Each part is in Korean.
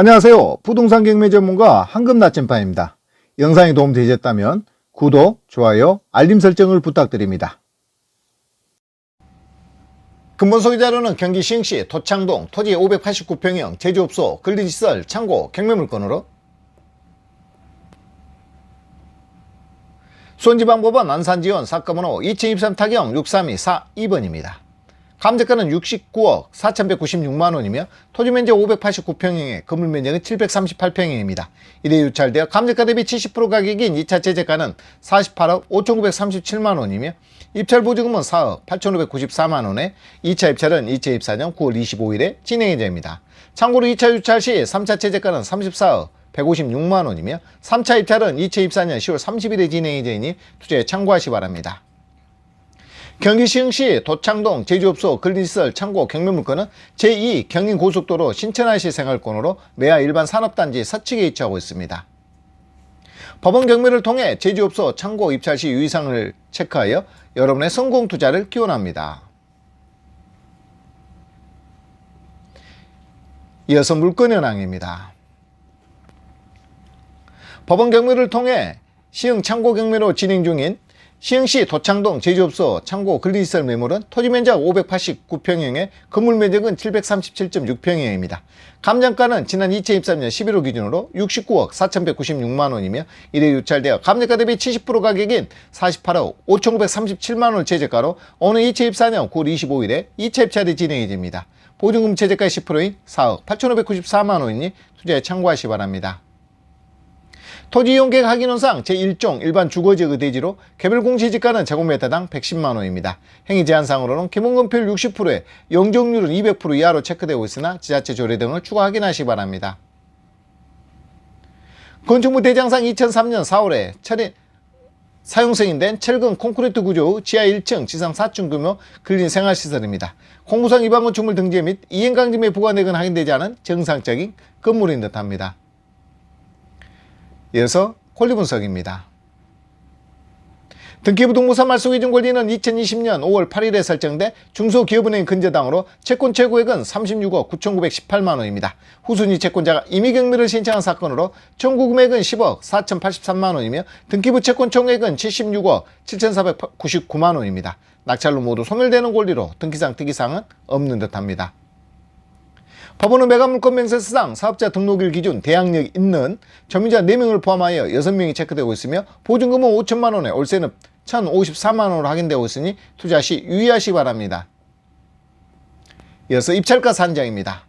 안녕하세요. 부동산 경매 전문가 황금 나침반입니다. 영상이 도움되셨다면 구독, 좋아요, 알림 설정을 부탁드립니다. 근본 소개 자료는 경기 시흥시 도창동 토지 589평형 제조업소 근린시설 창고 경매물건으로 수원지방법원 안산지원 사건번호 2023 타경 6324-2번입니다. 감정가는 69억 4,196만 원이며 토지 면적 589평형에 건물 면적은 738평형입니다. 이래 유찰되어 감정가 대비 70% 가격인 2차 제재가는 48억 5,937만 원이며 입찰 보증금은 4억 8,594만 원에 2차 입찰은 2024년 9월 25일에 진행 예정입니다. 참고로 2차 유찰 시 3차 제재가는 34억 156만 원이며 3차 입찰은 2024년 10월 30일에 진행 예정이니 투자에 참고하시 기 바랍니다. 경기 시흥 시 도창동 제조업소 근린시설 창고 경매물건은 제2 경인고속도로 신천하시 생활권으로 매화 일반 산업단지 서측에 위치하고 있습니다. 법원 경매를 통해 제조업소 창고 입찰 시 유의사항을 체크하여 여러분의 성공 투자를 기원합니다. 이어서 물건 현황입니다. 법원 경매를 통해 시흥 창고 경매로 진행 중인 시흥시 도창동 제조업소 창고 근린시설 매물은 토지 면적 589평형에 건물 면적은 737.6평형입니다. 감정가는 지난 2023년 11월 기준으로 69억 4,196만원이며 이래 유찰되어 감정가 대비 70% 가격인 48억 5,937만원 최저가로 오늘 2024년 9월 25일에 2차 입찰이 진행이 됩니다. 보증금 최저가 10%인 4억 8,594만원이니 투자에 참고하시 기 바랍니다. 토지 이용 계획 확인원상 제1종 일반 주거지역 의대지로 개별 공시지가는 제곱미터당 110만원입니다. 행위 제한상으로는 기본건폐율 60%에 용적률은 200% 이하로 체크되고 있으나 지자체 조례 등을 추가 확인하시기 바랍니다. 건축물 대장상 2003년 4월에 철인 사용 승인된 철근 콘크리트 구조 지하 1층, 지상 4층 규모 근린 생활시설입니다. 공무상 위반 건축물 등재 및 이행강점에 부과내건 확인되지 않은 정상적인 건물인 듯합니다. 이어서 권리 분석입니다. 등기부등본사 말소기준 권리는 2020년 5월 8일에 설정돼 중소기업은행 근저당으로 채권 최고액은 36억 9,918만 원입니다. 후순위 채권자가 임의경매를 신청한 사건으로 청구 금액은 10억 4,083만 원이며 등기부 채권 총액은 76억 7,499만 원입니다. 낙찰로 모두 소멸되는 권리로 등기상 특이사항은 없는 듯합니다. 법원은 매각물건 명세서상 사업자 등록일 기준 대항력 있는 점유자 4명을 포함하여 6명이 체크되고 있으며 보증금은 5천만 원에 월세는 1,054만 원으로 확인되고 있으니 투자 시 유의하시기 바랍니다. 이어서 입찰가 산정입니다.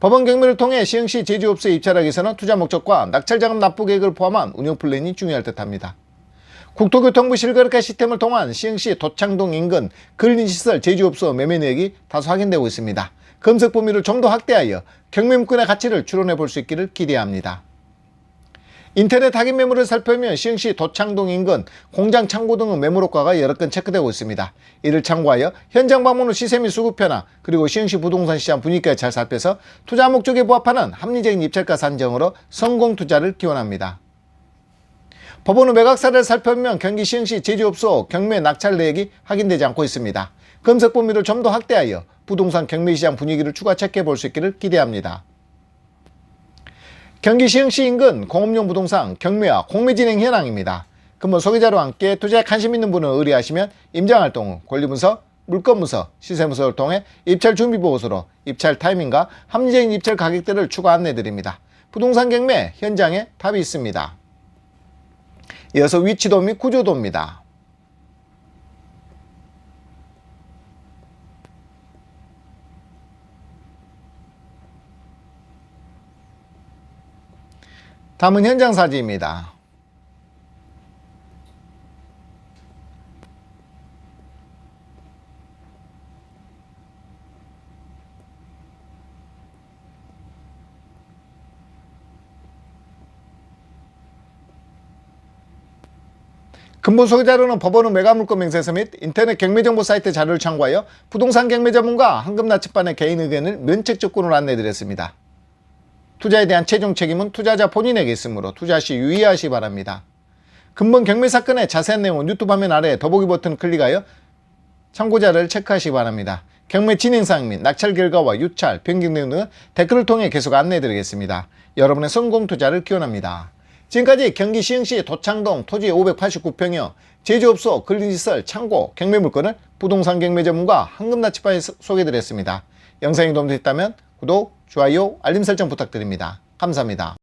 법원 경매를 통해 시흥시 제조업소에 입찰하기 위해서는 투자 목적과 낙찰자금 납부 계획을 포함한 운영 플랜이 중요할 듯합니다. 국토교통부 실거래가 시스템을 통한 시흥시 도창동 인근 근린시설 제조업소 매매 내역이 다수 확인되고 있습니다. 검색 범위를 좀 더 확대하여 경매물건의 가치를 추론해 볼 수 있기를 기대합니다. 인터넷 확인 매물을 살펴보면 시흥시 도창동 인근 공장 창고 등의 매물 효과가 여러 건 체크되고 있습니다. 이를 참고하여 현장 방문 후 시세 및 수급 변화 그리고 시흥시 부동산 시장 분위기까지 잘 살펴서 투자 목적에 부합하는 합리적인 입찰가 산정으로 성공 투자를 기원합니다. 법원은 매각사를 살펴보면 경기 시흥시 제조업소 경매 낙찰 내역이 확인되지 않고 있습니다. 검색 범위를 좀 더 확대하여 부동산 경매시장 분위기를 추가 체크해 볼 수 있기를 기대합니다. 경기 시흥시 인근 공업용 부동산 경매와 공매 진행 현황입니다. 근본 소개자로 함께 투자에 관심 있는 분은 의뢰하시면 임장활동, 권리문서, 물건문서, 시세문서를 통해 입찰 준비 보고서로 입찰 타이밍과 합리적인 입찰 가격대를 추가 안내드립니다. 부동산 경매 현장에 답이 있습니다. 이어서 위치도 및 구조도입니다. 다음은 현장 사진입니다. 근본 소개 자료는 법원은 매각물건 명세서 및 인터넷 경매정보 사이트 자료를 참고하여 부동산 경매 전문가 황금 나침반의 개인 의견을 면책 조건으로 안내드렸습니다. 투자에 대한 최종 책임은 투자자 본인에게 있으므로 투자 시 유의하시 기 바랍니다. 근본 경매 사건의 자세한 내용은 유튜브 화면 아래 더보기 버튼 클릭하여 참고자를 체크하시기 바랍니다. 경매 진행 사항 및 낙찰 결과와 유찰, 변경 등은 댓글을 통해 계속 안내해 드리겠습니다. 여러분의 성공 투자를 기원합니다. 지금까지 경기 시흥시 도창동 토지 589평형 제조업소 근린시설 창고 경매 물건을 부동산 경매 전문가 황금나치파에 소개해 드렸습니다. 영상이 도움되셨다면 구독, 좋아요, 알림 설정 부탁드립니다. 감사합니다.